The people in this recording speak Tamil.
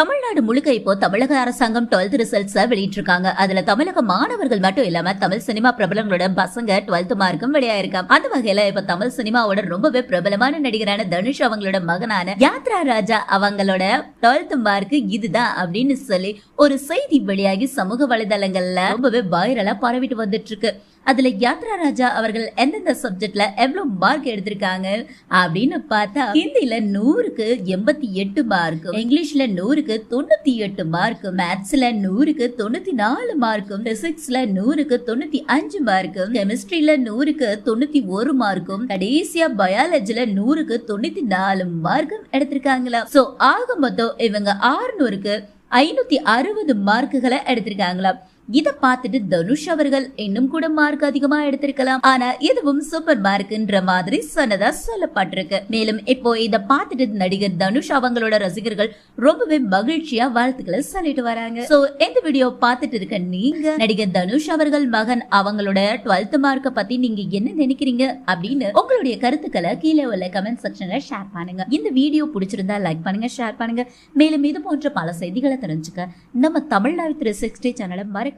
தமிழ்நாடு முழுக்க இப்போ தமிழக அரசாங்கம் டுவெல்த் ரிசல்ட்ஸ் வெளியிட்டிருக்காங்க. அதுல தமிழக மாணவர்கள் மட்டும் இல்லாம தமிழ் சினிமா பிரபலங்களோட பசங்க டுவெல்த் மார்க்கும் வெளியாயிருக்காங்க. அந்த வகையில இப்ப தமிழ் சினிமாவோட ரொம்பவே பிரபலமான நடிகரான தனுஷ் அவங்களோட மகனான யாத்ரா ராஜா அவங்களோட டுவெல்த் மார்க் இதுதான் அப்படின்னு சொல்லி ஒரு செய்தி வெளியாகி சமூக வலைதளங்கள்ல ரொம்பவே வைரலா பரவிட்டு வந்துட்டு இருக்கு. அதுல யாத்ரா ராஜா அவர்கள் எந்தெந்த சப்ஜெக்ட்ல எவ்வளவு மார்க் எடுத்திருக்காங்க அப்படின்னு பார்த்தா ஹிந்தில நூறுக்கு எண்பத்தி எட்டு மார்க் இங்கிலீஷ்ல நூறுக்கு தொண்ணூத்தி எட்டு மார்க் மேத்ஸ்ல நூறுக்கு தொண்ணூத்தி நாலு மார்க்கும் பிசிக்ஸ்ல நூறுக்கு தொண்ணூத்தி அஞ்சு மார்க்கும் கெமிஸ்ட்ரியில நூறுக்கு தொண்ணூத்தி ஒரு மார்க்கும் கடைசியா பயாலஜில நூறுக்கு தொண்ணூத்தி நாலு மார்க்கும் எடுத்திருக்காங்களா? சோ ஆக மொத்தம் இவங்க ஆறுநூறுக்கு ஐநூத்தி அறுபது மார்க்குகளை எடுத்திருக்காங்களா? இத பார்த்துட்டு தனுஷ் அவர்கள் இன்னும் கூட மார்க் அதிகமா எடுத்திருக்கலாம். ஆனா இதுவும் சூப்பர் மார்க்ன்ற மாதிரி சொன்னதா சொல்லப்பட்டிருக்கு. மேலும் இப்போ இத பார்த்துட்டு நடிகர் தனுஷ் அவங்களோட ரசிகர்கள் ரொம்பவே மகிழ்ச்சியா வாழ்த்துக்களை சொல்லிட்டு வராங்க. சோ இந்த வீடியோ பார்த்துட்டு இருக்க நீங்க நடிகர் தனுஷ் அவர்கள் மகன் அவங்களோட டுவெல்த் மார்க்க பத்தி நீங்க என்ன நினைக்கிறீங்க அப்படின்னு உங்களுடைய கருத்துக்களை கீழே உள்ள கமெண்ட் செக்ஷன்ல ஷேர் பண்ணுங்க. இந்த வீடியோ பிடிச்சிருந்தா லைக் பண்ணுங்க ஷேர் பண்ணுங்க. மேலும் இது போன்ற பல செய்திகளை தெரிஞ்சுக்க நம்ம தமிழ்நாடு த்ரீ சிக்ஸ்டி சேனலை